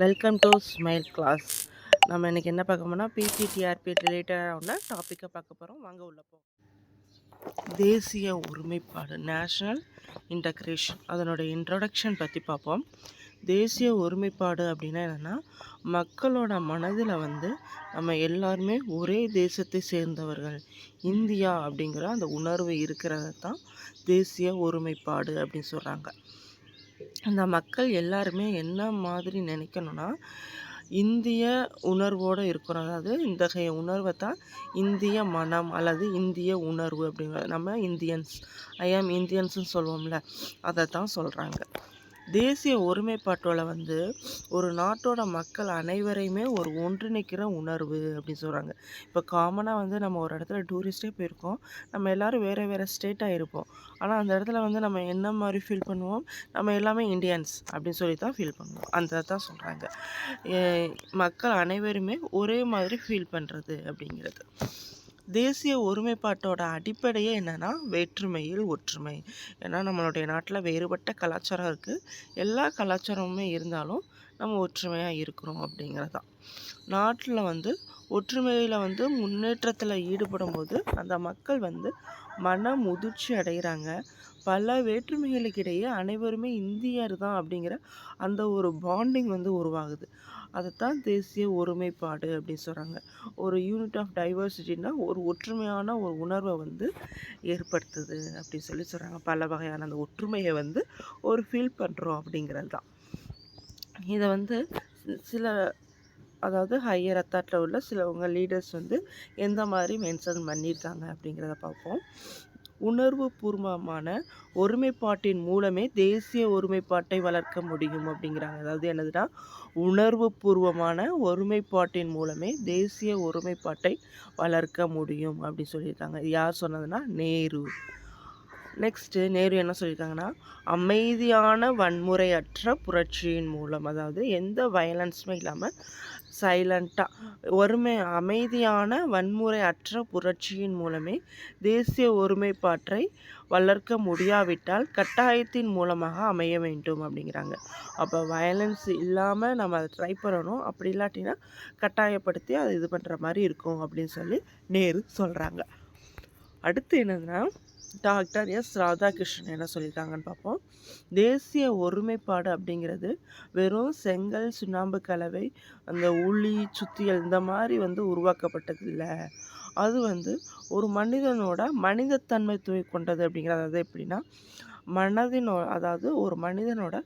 Welcome to smile class நம்ம இன்றைக்கி என்ன பார்க்க போனால் பிசிடிஆர்பி ரிலேட்டடான டாப்பிக்கை பார்க்க போகிறோம் வாங்க உள்ள போ தேசிய ஒருமைப்பாடு நேஷ்னல் இன்டக்ரேஷன் அதனுடைய இன்ட்ரொடக்ஷன் பற்றி பார்ப்போம். தேசிய ஒருமைப்பாடு அப்படின்னா என்னென்னா மக்களோட மனதில் வந்து நம்ம எல்லாருமே ஒரே தேசத்தை சேர்ந்தவர்கள். இந்தியா அப்படிங்கிற அந்த உணர்வு இருக்கிறத தான் தேசிய ஒருமைப்பாடு அப்படின்னு சொல்கிறாங்க அந்த மக்கள் எல்லாருமே என்ன மாதிரி நினைக்கணும்னா இந்திய உணர்வோடு இருக்கணும். அதாவது இத்தகைய உணர்வை தான் இந்திய மனம் அல்லது இந்திய உணர்வு அப்படிங்கிறது நம்ம இந்தியன்ஸ் ஐ ஆம் இந்தியன்ஸ்னு சொல்லுவோம்ல அதை தான் சொல்கிறாங்க தேசிய ஒருமைப்பாட்டோட வந்து ஒரு நாட்டோட மக்கள் அனைவரையுமே ஒரு ஒன்றிணைக்கிற உணர்வு அப்படின்னு சொல்கிறாங்க இப்போ காமனாக வந்து நம்ம ஒரு இடத்துல டூரிஸ்டே போயிருக்கோம். நம்ம எல்லோரும் வேறு வேறு ஸ்டேட்டாக இருப்போம். ஆனால் அந்த இடத்துல வந்து நம்ம என்ன மாதிரி ஃபீல் பண்ணுவோம்? நம்ம எல்லாமே இந்தியன்ஸ் அப்படின்னு சொல்லி தான் ஃபீல் பண்ணுவோம். அந்த தான் சொல்கிறாங்க மக்கள் அனைவருமே ஒரே மாதிரி ஃபீல் பண்ணுறது அப்படிங்கிறது. தேசிய ஒருமைப்பாட்டோட அடிப்படையே என்னென்னா வேற்றுமையில் ஒற்றுமை. ஏன்னா நம்மளுடைய நாட்டில் வேறுபட்ட கலாச்சாரம் இருக்குது எல்லா கலாச்சாரமுமே இருந்தாலும் நம்ம ஒற்றுமையாக இருக்கிறோம் அப்படிங்கிறது. தான் நாட்டில் வந்து ஒற்றுமையில் வந்து முன்னேற்றத்தில் ஈடுபடும் போது அந்த மக்கள் வந்து மன முதிர்ச்சி அடைகிறாங்க பல வேற்றுமைகளுக்கிடையே அனைவருமே இந்தியர் தான் அப்படிங்கிற அந்த ஒரு பாண்டிங் வந்து உருவாகுது. அதைத்தான் தேசிய ஒருமைப்பாடு அப்படின்னு சொல்கிறாங்க ஒரு யூனிட் ஆஃப் டைவர்சிட்டின்னா ஒரு ஒற்றுமையான ஒரு உணர்வை வந்து ஏற்படுத்துது அப்படின்னு சொல்லி சொல்கிறாங்க பல வகையான அந்த ஒற்றுமையை வந்து ஒரு ஃபீல் பண்ணுறோம் அப்படிங்கிறது தான் இதை வந்து சில அதாவது ஹையர் அத்தாட்டில் உள்ள சிலவங்க லீடர்ஸ் வந்து எந்த மாதிரி மென்ஷன் பண்ணியிருக்காங்க அப்படிங்கிறத பார்ப்போம். உணர்வு பூர்வமான ஒருமைப்பாட்டின் மூலமே தேசிய ஒருமைப்பாட்டை வளர்க்க முடியும் அப்படிங்கிறாங்க. அதாவது என்னதுன்னா உணர்வு பூர்வமான ஒருமைப்பாட்டின் மூலமே தேசிய ஒருமைப்பாட்டை வளர்க்க முடியும் அப்படின்னு சொல்லியிருக்காங்க. யார் சொன்னதுன்னா நேரு. நெக்ஸ்ட்டு நேரு என்ன சொல்லியிருக்காங்கன்னா அமைதியான வன்முறையற்ற புரட்சியின் மூலம் அதாவது எந்த வயலன்ஸுமே இல்லாமல் சைலண்ட்டாக ஒருமை அமைதியான வன்முறை அற்ற புரட்சியின் மூலமே தேசிய ஒருமைப்பாட்டை வளர்க்க முடியாவிட்டால் கட்டாயத்தின் மூலமாக அமைய வேண்டும் அப்படிங்கிறாங்க. அப்போ வயலன்ஸ் இல்லாமல் நம்ம அதை ட்ரை பண்ணணும். அப்படி இல்லாட்டினா கட்டாயப்படுத்தி அதை இது பண்ணுற மாதிரி இருக்கும் அப்படின்னு சொல்லி நேரு சொல்கிறாங்க அடுத்து என்னதுன்னா டாக்டர் எஸ். ராதாகிருஷ்ணன் என்ன சொல்லியிருக்காங்கன்னு பார்ப்போம். தேசிய ஒருமைப்பாடு அப்படிங்கிறது வெறும் செங்கல் சுண்ணாம்பு கலவை அந்த உளி சுத்தியல் இந்த மாதிரி வந்து உருவாக்கப்பட்டது இல்லை. அது வந்து ஒரு மனிதனோட மனிதத்தன்மை கொண்டது அப்படிங்கிறது. அது எப்படின்னா மனதினோ அதாவது ஒரு மனிதனோட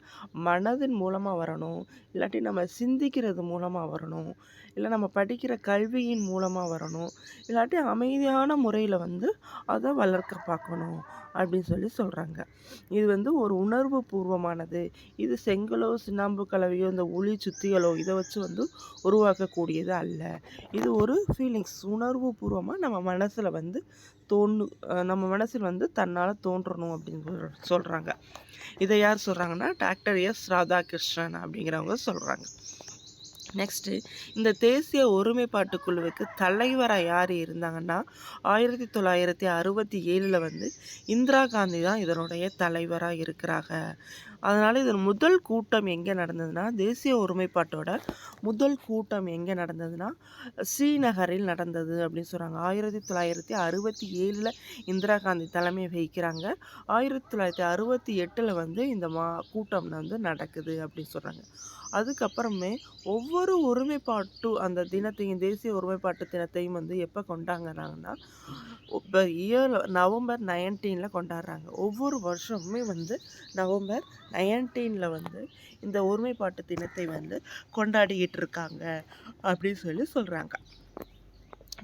மனதின் மூலமாக வரணும். இல்லாட்டி நம்ம சிந்திக்கிறது மூலமாக வரணும். இல்லை நம்ம படிக்கிற கல்வியின் மூலமாக வரணும். இல்லாட்டி அமைதியான முறையில் வந்து அதை வளர்க்க பார்க்கணும் அப்படின்னு சொல்லி சொல்கிறாங்க இது வந்து ஒரு உணர்வு பூர்வமானது. இது செங்கலோ சின்னாம்பு கலவையோ இந்த ஒளி சுத்திகளோ இதை வச்சு வந்து உருவாக்கக்கூடியது அல்ல. இது ஒரு ஃபீலிங்ஸ் உணர்வு பூர்வமாக நம்ம மனசில் வந்து தோணு நம்ம மனசில் வந்து தன்னால் தோன்றணும் அப்படின்னு சொல்கிறாங்க இதை யார் சொல்கிறாங்கன்னா டாக்டர் எஸ் ராதாகிருஷ்ணன் அப்படிங்கிறவங்க சொல்கிறாங்க நெக்ஸ்ட்டு இந்த தேசிய ஒருமைப்பாட்டு குழுவுக்கு தலைவராக யார் இருந்தாங்கன்னா ஆயிரத்தி தொள்ளாயிரத்தி அறுபத்தி ஏழில் வந்து இந்திரா காந்தி தான் இதனுடைய தலைவராக இருக்கிறாங்க. அதனால் இதன் முதல் கூட்டம் எங்கே நடந்ததுன்னா தேசிய ஒருமைப்பாட்டோட முதல் கூட்டம் எங்கே நடந்ததுன்னா ஸ்ரீநகரில் நடந்தது அப்படின்னு சொல்கிறாங்க ஆயிரத்தி தொள்ளாயிரத்தி அறுபத்தி ஏழில் இந்திரா காந்தி தலைமை வகிக்கிறாங்க. ஆயிரத்தி தொள்ளாயிரத்தி அறுபத்தி எட்டில் வந்து இந்த மா கூட்டம் வந்து நடக்குது அப்படின்னு சொல்கிறாங்க அதுக்கப்புறமே ஒவ்வொரு ஒருமைப்பாட்டு அந்த தினத்தையும் தேசிய ஒருமைப்பாட்டு தினத்தையும் வந்து எப்போ கொண்டாடுறாங்கன்னா இப்போ இயர் நவம்பர் நைன்டீனில் கொண்டாடுறாங்க. ஒவ்வொரு வருஷமுமே வந்து நவம்பர் நைன்டீனில் வந்து இந்த ஒருமைப்பாட்டு தினத்தை வந்து கொண்டாடிக்கிட்டு இருக்காங்க அப்படின்னு சொல்லி சொல்கிறாங்க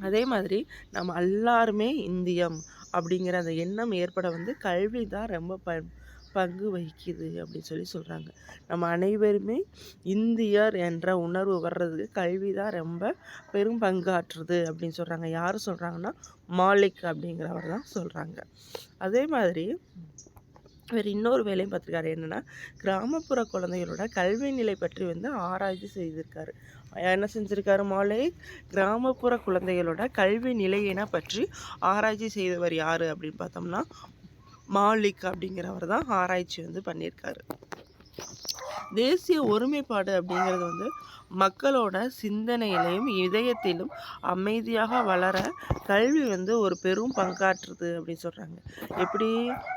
அதே மாதிரி நம்ம எல்லாருமே இந்தியம் அப்படிங்கிற அந்த எண்ணம் ஏற்பட வந்து கல்வி தான் ரொம்ப ப பங்கு வகிக்குது அப்படின்னு சொல்லி சொல்கிறாங்க நம்ம அனைவருமே இந்தியர் என்ற உணர்வு வர்றதுக்கு கல்வி தான் ரொம்ப பெரும் பங்காற்றுது அப்படின்னு சொல்கிறாங்க யார் சொல்கிறாங்கன்னா மாலிக் அப்படிங்கிறவர் தான் சொல்கிறாங்க அதே மாதிரி இவர் இன்னொரு வேலையும் பார்த்துருக்காரு. என்னென்னா கிராமப்புற குழந்தைகளோட கல்வி நிலை பற்றி வந்து ஆராய்ச்சி செய்திருக்காரு. என்ன செஞ்சுருக்காரு மாலை கிராமப்புற குழந்தைகளோட கல்வி நிலையினை பற்றி ஆராய்ச்சி செய்தவர் யார் அப்படின்னு பார்த்தோம்னா மாலிக் அப்படிங்கிறவர் தான் ஆராய்ச்சி வந்து பண்ணியிருக்காரு. தேசிய ஒருமைப்பாடு அப்படிங்கிறது வந்து மக்களோட சிந்தனையிலையும் இதயத்திலும் அமைதியாக வளர கல்வி வந்து ஒரு பெரும் பங்காற்றுது அப்படின்னு சொல்கிறாங்க எப்படி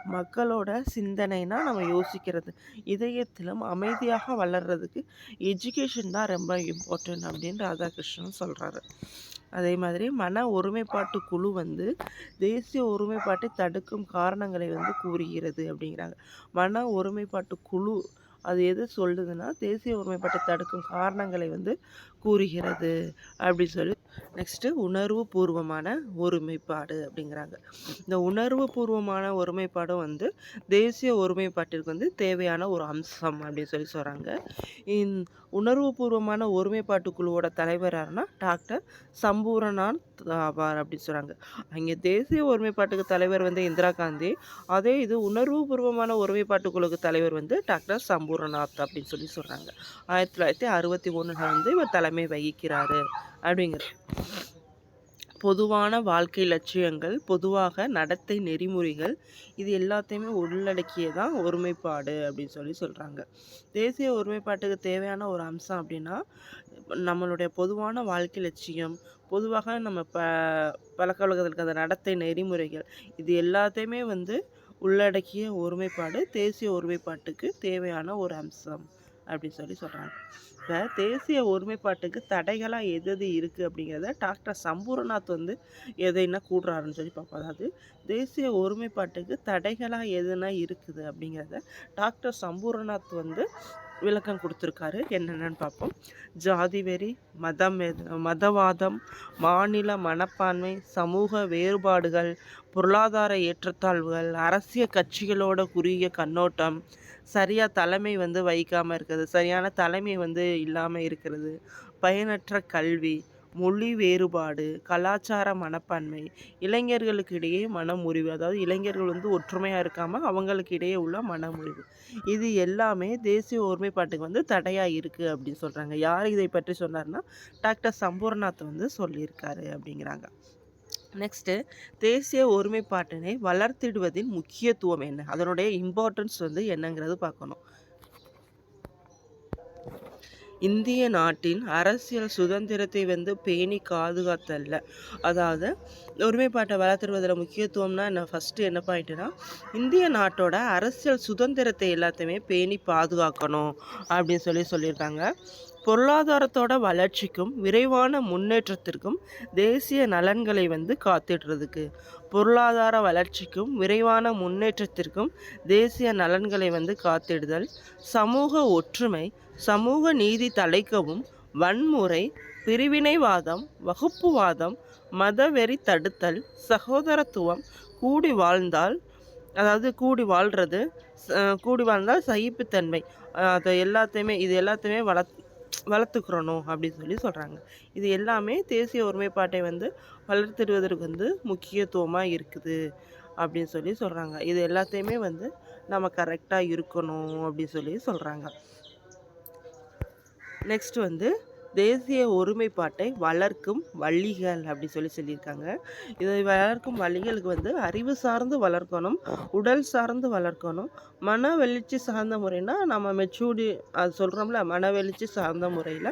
மக்களோட சிந்தனைனா நம்ம யோசிக்கிறது இதயத்திலும் அமைதியாக வளர்கிறதுக்கு எஜுகேஷன் தான் ரொம்ப இம்பார்ட்டன்ட் அப்படின்னு ராதாகிருஷ்ணன் சொல்கிறாரு அதே மாதிரி மன ஒருமைப்பாட்டு குழு வந்து தேசிய ஒருமைப்பாட்டை தடுக்கும் காரணங்களை வந்து கூறுகிறது அப்படிங்கிறாங்க. மன ஒருமைப்பாட்டு குழு அது எது சொல்லுதுன்னா தேசிய ஒருமைப்பாட்டை தடுக்கும் காரணங்களை வந்து கூறுகிறது அப்படி சொல்லி நெக்ஸ்ட்டு உணர்வு பூர்வமான ஒருமைப்பாடு அப்படிங்கிறாங்க. இந்த உணர்வு பூர்வமான ஒருமைப்பாடும் வந்து தேசிய ஒருமைப்பாட்டிற்கு வந்து தேவையான ஒரு அம்சம் அப்படின்னு சொல்லி சொல்கிறாங்க இந் உணர்வு பூர்வமான ஒருமைப்பாட்டு குழுவோட தலைவர் யாருன்னா டாக்டர் சம்பூரணான் ஆவார் அப்படின்னு சொல்கிறாங்க அங்கே தேசிய ஒருமைப்பாட்டுக்கு தலைவர் வந்து இந்திரா காந்தி அதே இது உணர்வு பூர்வமான ஒருமைப்பாட்டு குழுக்கு தலைவர் வந்து டாக்டர் சம்பூர் சம்பூர்ணநாத் அப்படின்னு சொல்லி சொல்கிறாங்க ஆயிரத்தி தொள்ளாயிரத்தி அறுபத்தி ஒன்றில் வந்து இவர் தலைமை வகிக்கிறாரு அப்படிங்கிற பொதுவான வாழ்க்கை லட்சியங்கள் பொதுவாக நடத்தை நெறிமுறைகள் இது எல்லாத்தையுமே உள்ளடக்கியதான் ஒருமைப்பாடு அப்படின்னு சொல்லி சொல்கிறாங்க தேசிய ஒருமைப்பாட்டுக்கு தேவையான ஒரு அம்சம் அப்படின்னா நம்மளுடைய பொதுவான வாழ்க்கை லட்சியம் பொதுவாக நம்ம ப பழக்க வழக்கத்தில் அந்த நடத்தை நெறிமுறைகள் இது எல்லாத்தையுமே வந்து உள்ளடக்கிய ஒருமைப்பாடு தேசிய ஒருமைப்பாட்டுக்கு தேவையான ஒரு அம்சம் அப்படின்னு சொல்லி சொல்கிறாங்க இப்போ தேசிய ஒருமைப்பாட்டுக்கு தடைகளாக எது எது இருக்குது அப்படிங்கிறத டாக்டர் சம்பூர்ணநாத் வந்து எதைன்னா கூடுறாருன்னு சொல்லி பார்ப்போம். அதாவது தேசிய ஒருமைப்பாட்டுக்கு தடைகளாக எதுனா இருக்குது அப்படிங்கிறத டாக்டர் சம்பூர்ணநாத் வந்து விளக்கம் கொடுத்துருக்காரு. என்னென்னு பார்ப்போம். ஜாதி வெறி மதம் மதவாதம் மாநில மனப்பான்மை சமூக வேறுபாடுகள் பொருளாதார ஏற்றத்தாழ்வுகள் அரசியல் கட்சிகளோட குறுகிய கண்ணோட்டம் சரியாக தலைமை வந்து வகிக்காமல் இருக்கிறது சரியான தலைமை வந்து இல்லாமல் இருக்கிறது பயனற்ற கல்வி மொழி வேறுபாடு கலாச்சார மனப்பான்மை இளைஞர்களுக்கு இடையே மனமுறிவு. அதாவது இளைஞர்கள் வந்து ஒற்றுமையாக இருக்காமல் அவங்களுக்கு இடையே உள்ள மனமுறிவு. இது எல்லாமே தேசிய ஒருமைப்பாட்டுக்கு வந்து தடையாக இருக்குது அப்படின்னு சொல்கிறாங்க யார் இதை பற்றி சொன்னார்னா டாக்டர் சம்பூர்ணாத் வந்து சொல்லியிருக்காரு அப்படிங்கிறாங்க. நெக்ஸ்ட்டு தேசிய ஒருமைப்பாட்டினை வளர்த்திடுவதின் முக்கியத்துவம் என்ன? அதனுடைய இம்பார்ட்டன்ஸ் வந்து என்னங்கிறது பார்க்கணும். இந்திய நாட்டின் அரசியல் சுதந்திரத்தை வந்து பேணி பாதுகாத்தல்ல அதாவது ஒருமைப்பாட்டை வளர்த்துருவதில் முக்கியத்துவம்னா என்ன? ஃபஸ்ட்டு என்ன பாயிண்ட்டுனா இந்திய நாட்டோட அரசியல் சுதந்திரத்தை எல்லாத்தையுமே பேணி பாதுகாக்கணும் அப்படின்னு சொல்லி சொல்லியிருக்காங்க. பொருளாதாரத்தோட வளர்ச்சிக்கும் விரைவான முன்னேற்றத்திற்கும் தேசிய நலன்களை வந்து காத்திடுறதுக்கு பொருளாதார வளர்ச்சிக்கும் விரைவான முன்னேற்றத்திற்கும் தேசிய நலன்களை வந்து காத்திடுதல் சமூக ஒற்றுமை சமூக நீதி தலைக்கவும் வன்முறை பிரிவினைவாதம் வகுப்புவாதம் மதவெறி தடுத்தல் சகோதரத்துவம் கூடி வாழ்ந்தால் அதாவது கூடி வாழ்கிறது கூடி வாழ்ந்தால் சகிப்புத்தன்மை. அதை எல்லாத்தையுமே இது எல்லாத்தையுமே வள வளர்த்துக்கிறணும் அப்படின்னு சொல்லி சொல்கிறாங்க இது எல்லாமே தேசிய ஒருமைப்பாட்டை வந்து வளர்த்துடுவதற்கு வந்து முக்கியத்துவமாக இருக்குது அப்படின்னு சொல்லி சொல்கிறாங்க இது எல்லாத்தையுமே வந்து நம்ம கரெக்டாக இருக்கணும் அப்படின்னு சொல்லி சொல்கிறாங்க நெக்ஸ்ட் வந்து தேசிய ஒருமைப்பாட்டை வளர்க்கும் வள்ளிகள் அப்படி சொல்லி சொல்லியிருக்காங்க. இதை வளர்க்கும் வள்ளிகளுக்கு வந்து அறிவு சார்ந்து வளர்க்கணும் உடல் சார்ந்து வளர்க்கணும். மன வெளிச்சி சார்ந்த முறைனா நம்ம மெச்சூர்டி அது சொல்கிறோம்ல மன வெளிச்சி சார்ந்த முறையில்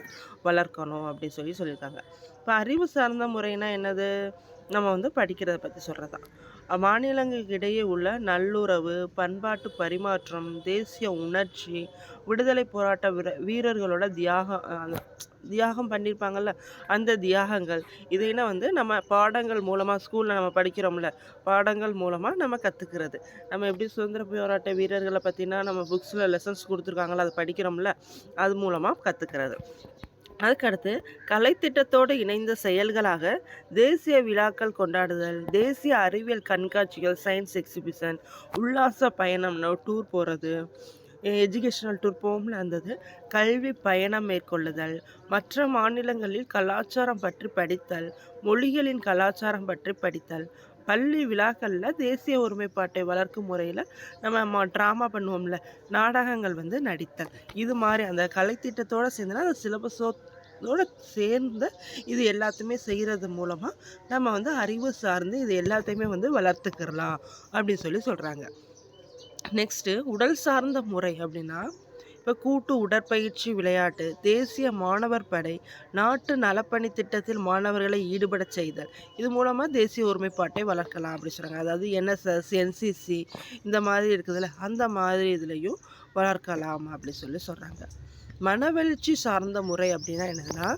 வளர்க்கணும் அப்படின்னு சொல்லி சொல்லியிருக்காங்க. இப்போ அறிவு சார்ந்த முறைனா என்னது? நம்ம வந்து படிக்கிறத பற்றி சொல்கிறது தான் மாநிலங்களுக்கு இடையே உள்ள நல்லுறவு பண்பாட்டு பரிமாற்றம் தேசிய உணர்ச்சி விடுதலை போராட்ட வீர வீரர்களோட தியாகம் அந்த தியாகம் பண்ணியிருப்பாங்கள்ல அந்த தியாகங்கள். இதைனா வந்து நம்ம பாடங்கள் மூலமாக ஸ்கூலில் நம்ம படிக்கிறோம்ல பாடங்கள் மூலமாக நம்ம கற்றுக்கிறது நம்ம எப்படி சுதந்திர போராட்ட வீரர்களை பற்றினா நம்ம புக்ஸில் லெசன்ஸ் கொடுத்துருக்காங்களோ அதை படிக்கிறோம்ல அது மூலமாக கற்றுக்கிறது அதுக்கடுத்து கலைத்திட்டத்தோடு இணைந்த செயல்களாக தேசிய விழாக்கள் கொண்டாடுதல் தேசிய அறிவியல் கண்காட்சிகள் சயின்ஸ் எக்ஸிபிஷன் உல்லாச பயணம்னா டூர் போகிறது எஜுகேஷனல் டூர் போகும்ல அந்தது கல்வி பயணம் மேற்கொள்ளுதல் மற்ற மாநிலங்களில் கலாச்சாரம் பற்றி படித்தல் மொழிகளின் கலாச்சாரம் பற்றி படித்தல் பள்ளி விழாக்களில் தேசிய ஒருமைப்பாட்டை வளர்க்கும் முறையில் நம்ம ட்ராமா பண்ணுவோம்ல நாடகங்கள் வந்து நடித்தல். இது மாதிரி அந்த கலைத்திட்டத்தோடு சேர்ந்துனா அந்த சிலபஸோ சேர்ந்து இது எல்லாத்தையுமே செய்கிறது மூலமாக நம்ம வந்து அறிவு சார்ந்து இது எல்லாத்தையுமே வந்து வளர்த்துக்கிறலாம் அப்படின்னு சொல்லி சொல்கிறாங்க நெக்ஸ்ட்டு உடல் சார்ந்த முறை அப்படின்னா கூட்டு உடற்பயிற்சி விளையாட்டு தேசிய மாணவர் படை நாட்டு நலப்பணி திட்டத்தில் மாணவர்களை ஈடுபட செய்தல். இது மூலமாக தேசிய ஒருமைப்பாட்டை வளர்க்கலாம் அப்படி சொல்கிறாங்க அதாவது என்எஸ்எஸ் என்சிசி இந்த மாதிரி இருக்குதுல்ல அந்த மாதிரி இதுலேயும் வளர்க்கலாம் அப்படி சொல்லி சொல்கிறாங்க மனவெழுச்சி சார்ந்த முறை அப்படின்னா என்னதுன்னா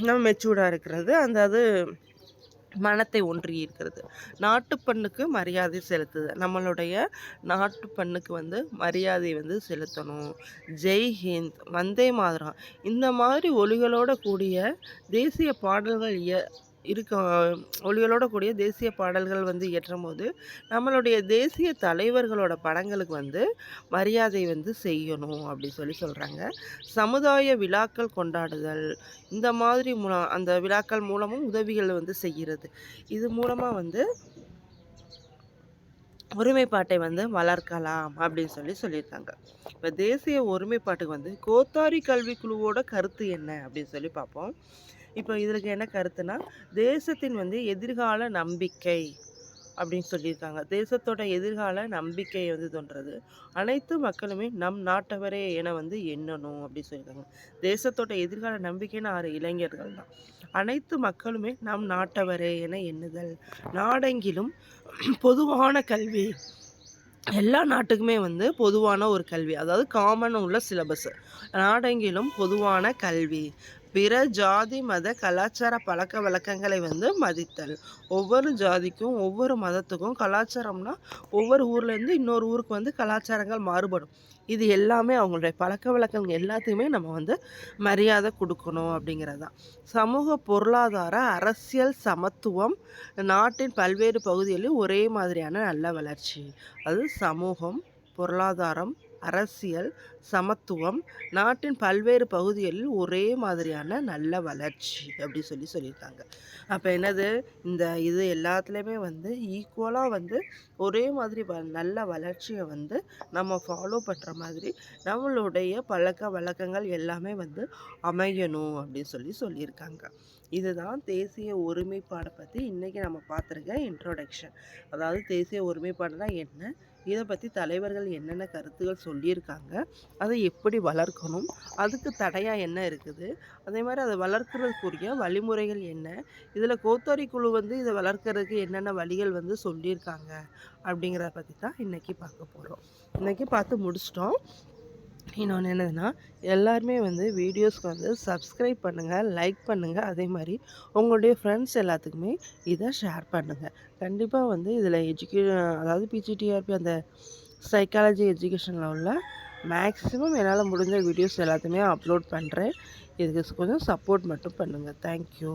நம்ம மெச்சூர்டாக இருக்கிறது அந்த அது மனத்தை ஒன்றி இருக்கிறது நாட்டுப்பண்ணுக்கு மரியாதை செலுத்துது. நம்மளுடைய நாட்டுப்பண்ணுக்கு வந்து மரியாதை வந்து செலுத்தணும். ஜெய் ஹிந்த் வந்தே மாதிரம் இந்த மாதிரி ஒலிகளோட கூடிய தேசிய பாடல்கள் இருக்க ஒளிகளோட கூடிய தேசிய பாடல்கள் வந்து இயற்றும் போது நம்மளுடைய தேசிய தலைவர்களோட படங்களுக்கு வந்து மரியாதை வந்து செய்யணும் அப்படி சொல்லி சொல்கிறாங்க சமுதாய விழாக்கள் கொண்டாடுதல் இந்த மாதிரி மூலம் அந்த விழாக்கள் மூலமும் உதவிகள் வந்து செய்கிறது. இது மூலமாக வந்து ஒருமைப்பாட்டை வந்து வளர்க்கலாம் அப்படின்னு சொல்லி சொல்லியிருக்காங்க. இப்போ தேசிய ஒருமைப்பாட்டுக்கு வந்து கோத்தாரி கல்விக்குழுவோட கருத்து என்ன அப்படின்னு சொல்லி பார்ப்போம். இப்போ இதற்கு என்ன கருத்துனா தேசத்தின் வந்து எதிர்கால நம்பிக்கை அப்படின்னு சொல்லியிருக்காங்க. தேசத்தோட எதிர்கால நம்பிக்கை வந்து தோன்றது. அனைத்து மக்களுமே நம் நாட்டவரே என வந்து எண்ணணும் அப்படின்னு சொல்லியிருக்காங்க. தேசத்தோட எதிர்கால நம்பிக்கைன்னு ஆறு இளைஞர்கள் தான். அனைத்து மக்களுமே நம் நாட்டவரே என எண்ணுதல். நாடெங்கிலும் பொதுவான கல்வி எல்லா நாட்டுக்குமே வந்து பொதுவான ஒரு கல்வி அதாவது காமன் உள்ள சிலபஸ் நாடெங்கிலும் பொதுவான கல்வி பிற ஜாதி மத கலாச்சார பழக்க வழக்கங்களை வந்து மதித்தல். ஒவ்வொரு ஜாதிக்கும் ஒவ்வொரு மதத்துக்கும் கலாச்சாரம்னா ஒவ்வொரு ஊர்லேருந்து இன்னொரு ஊருக்கு வந்து கலாச்சாரங்கள் மாறுபடும். இது எல்லாமே அவங்களுடைய பழக்க வழக்கங்கள் எல்லாத்தையுமே நம்ம வந்து மரியாதை கொடுக்கணும் அப்படிங்கிறது தான். சமூக பொருளாதார அரசியல் சமத்துவம் நாட்டின் பல்வேறு பகுதிகளில் ஒரே மாதிரியான நல்ல வளர்ச்சி. அது சமூகம் பொருளாதாரம் அரசியல் சமத்துவம் நாட்டின் பல்வேறு பகுதிகளில் ஒரே மாதிரியான நல்ல வளர்ச்சி அப்படி சொல்லி சொல்லியிருக்காங்க. அப்போ என்னது? இந்த இது எல்லாத்துலேயுமே வந்து ஈக்குவலாக வந்து ஒரே மாதிரி வ நல்ல வளர்ச்சியை வந்து நம்ம ஃபாலோ பண்ணுற மாதிரி நம்மளுடைய பழக்க வழக்கங்கள் எல்லாமே வந்து அமையணும் அப்படின்னு சொல்லி சொல்லியிருக்காங்க. இதுதான் தேசிய ஒருமைப்பாடை பற்றி இன்றைக்கி நம்ம பார்த்துருக்க இன்ட்ரோடக்ஷன் அதாவது தேசிய ஒருமைப்பாடுனா என்ன? இதை பற்றி தலைவர்கள் என்னென்ன கருத்துகள் சொல்லியிருக்காங்க அதை எப்படி வளர்க்கணும் அதுக்கு தடையாக என்ன இருக்குது அதே மாதிரி அதை வளர்க்குறதுக்குரிய வழிமுறைகள் என்ன இதில் கோத்தாரி குழு வந்து இதை வளர்க்குறதுக்கு என்னென்ன வழிகள் வந்து சொல்லியிருக்காங்க அப்படிங்கிறத பற்றி தான் இன்றைக்கி பார்க்க போகிறோம் இன்றைக்கி பார்த்து முடிச்சிட்டோம். இன்னொன்று என்னதுன்னா எல்லாருமே வந்து வீடியோஸ்க்கு வந்து சப்ஸ்கிரைப் பண்ணுங்கள் லைக் பண்ணுங்கள் அதே மாதிரி உங்களுடைய ஃப்ரெண்ட்ஸ் எல்லாத்துக்குமே இதை ஷேர் பண்ணுங்கள் கண்டிப்பாக வந்து இதில் எஜுகே அதாவது பிஜிடிஆர்பி அந்த சைக்காலஜி எஜுகேஷனில் உள்ள மேக்ஸிமம் என்னால் முடிஞ்ச வீடியோஸ் எல்லாத்தையுமே அப்லோட் பண்ணுறேன் இதுக்கு கொஞ்சம் சப்போர்ட் மட்டும் பண்ணுங்கள் தேங்க்யூ